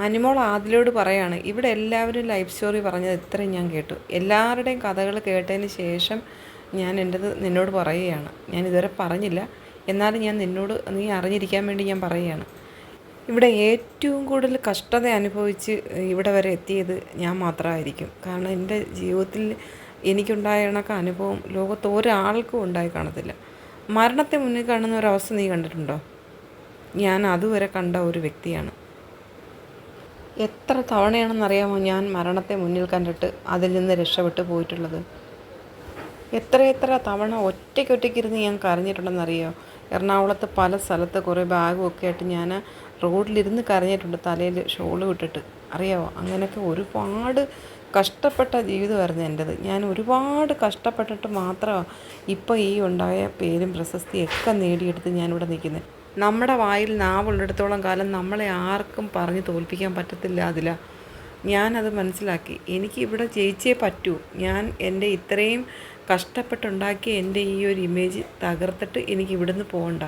അനിമോൾ ആദിലോട് പറയാണ് ഇവിടെ എല്ലാവരും ലൈഫ് സ്റ്റോറി പറഞ്ഞത് ഇത്രയും ഞാൻ കേട്ടു. എല്ലാവരുടെയും കഥകൾ കേട്ടതിന് ശേഷം ഞാൻ എന്റെത് നിന്നോട് പറയുകയാണ്. ഞാൻ ഇതുവരെ പറഞ്ഞില്ല. എന്നാലും ഞാൻ നിന്നോട് നീ അറിഞ്ഞിരിക്കാൻ വേണ്ടി ഞാൻ പറയുകയാണ്. ഇവിടെ ഏറ്റവും കൂടുതൽ കഷ്ടത അനുഭവിച്ച് ഇവിടെ വരെ എത്തിയത് ഞാൻ മാത്രമായിരിക്കും. കാരണം എന്റെ ജീവിതത്തിൽ എനിക്കുണ്ടായ കണക്ക് അനുഭവം ലോകത്ത് ഒരാൾക്കും ഉണ്ടായി കാണത്തില്ല. മരണത്തെ മുന്നിൽ കാണുന്ന ഒരവസ്ഥ നീ കണ്ടിട്ടുണ്ടോ? ഞാൻ അതുവരെ കണ്ട ഒരു വ്യക്തിയാണ്. എത്ര തവണയാണെന്നറിയാമോ ഞാൻ മരണത്തെ മുന്നിൽ കണ്ടിട്ട് അതിൽ നിന്ന് രക്ഷപ്പെട്ടു പോയിട്ടുള്ളത്? എത്ര എത്ര തവണ ഒറ്റയ്ക്കൊറ്റയ്ക്കിരുന്ന് ഞാൻ കരഞ്ഞിട്ടുണ്ടെന്നറിയോ? എറണാകുളത്ത് പല സ്ഥലത്ത് കുറേ ബാഗും ഒക്കെ ആയിട്ട് ഞാൻ റോഡിലിരുന്ന് കരഞ്ഞിട്ടുണ്ട് തലയിൽ ഷോൾ വിട്ടിട്ട്. അറിയാമോ അങ്ങനെയൊക്കെ ഒരുപാട് കഷ്ടപ്പെട്ട ജീവിതമായിരുന്നു എന്റെത്. ഞാൻ ഒരുപാട് കഷ്ടപ്പെട്ടിട്ട് മാത്രമാണ് ഇപ്പോൾ ഈ ഉണ്ടായ പേരും പ്രശസ്തിയൊക്കെ നേടിയെടുത്ത് ഞാനിവിടെ നിൽക്കുന്നത് നമ്മുടെ വായിൽ നാവുള്ളിടത്തോളം കാലം നമ്മളെ ആർക്കും പറഞ്ഞ് തോൽപ്പിക്കാൻ പറ്റത്തില്ല അതില. ഞാനത് മനസ്സിലാക്കി. എനിക്ക് ഇവിടെ ജയിച്ചേ പറ്റൂ. ഞാൻ എന്റെ ഇത്രയും കഷ്ടപ്പെട്ടുണ്ടാക്കിയ എന്റെ ഈ ഒരു ഇമേജ് തകർത്തിട്ട് എനിക്ക് ഇവിടുന്ന് പോകണ്ട.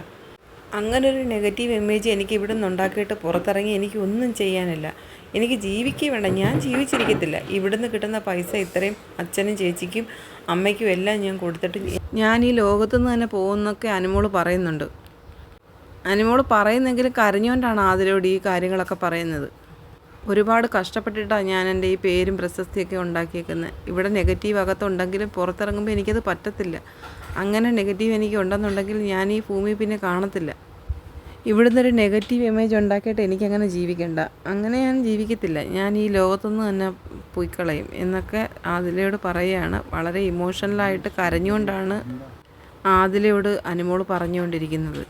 അങ്ങനെ ഒരു നെഗറ്റീവ് ഇമേജ് എനിക്ക് ഇവിടെ നിന്ന് ഉണ്ടാക്കിയിട്ട് പുറത്തിറങ്ങി എനിക്ക് ഒന്നും ചെയ്യാനില്ല. എനിക്ക് ജീവിക്കുക വേണ്ട. ഞാൻ ജീവിച്ചിരിക്കത്തില്ല. ഇവിടുന്ന് കിട്ടുന്ന പൈസ ഇത്രയും അച്ഛനും ചേച്ചിക്കും അമ്മയ്ക്കും എല്ലാം ഞാൻ കൊടുത്തിട്ട് ഞാൻ ഈ ലോകത്തുനിന്ന് തന്നെ പോകുന്നൊക്കെ അനുമോൾ പറയുന്നുണ്ട്. അനുമോൾ പറയുന്നെങ്കിലും കരഞ്ഞുകൊണ്ടാണ് ആതിരോട് ഈ കാര്യങ്ങളൊക്കെ പറയുന്നത്. ഒരുപാട് കഷ്ടപ്പെട്ടിട്ടാണ് ഞാൻ എന്റെ ഈ പേരും പ്രശസ്തിയൊക്കെ ഉണ്ടാക്കിയേക്കുന്നത് ഇവിടെ നെഗറ്റീവ് അകത്തുണ്ടെങ്കിലും പുറത്തിറങ്ങുമ്പോൾ എനിക്കത് പറ്റത്തില്ല. അങ്ങനെ നെഗറ്റീവ് എനിക്ക് ഉണ്ടെന്നുണ്ടെങ്കിൽ ഞാൻ ഈ ഭൂമി പിന്നെ കാണത്തില്ല. ഇവിടുന്ന് ഒരു നെഗറ്റീവ് ഇമേജ് ഉണ്ടാക്കിയിട്ട് എനിക്കങ്ങനെ ജീവിക്കണ്ട. അങ്ങനെ ഞാൻ ജീവിക്കത്തില്ല. ഞാൻ ഈ ലോകത്തുനിന്ന് തന്നെ പോയിക്കളയും എന്നൊക്കെ ആദിലയോട് പറയുകയാണ് വളരെ ഇമോഷണലായിട്ട് കരഞ്ഞുകൊണ്ടാണ് ആദിലയോട് അനുമോൾ പറഞ്ഞുകൊണ്ടിരിക്കുന്നത്.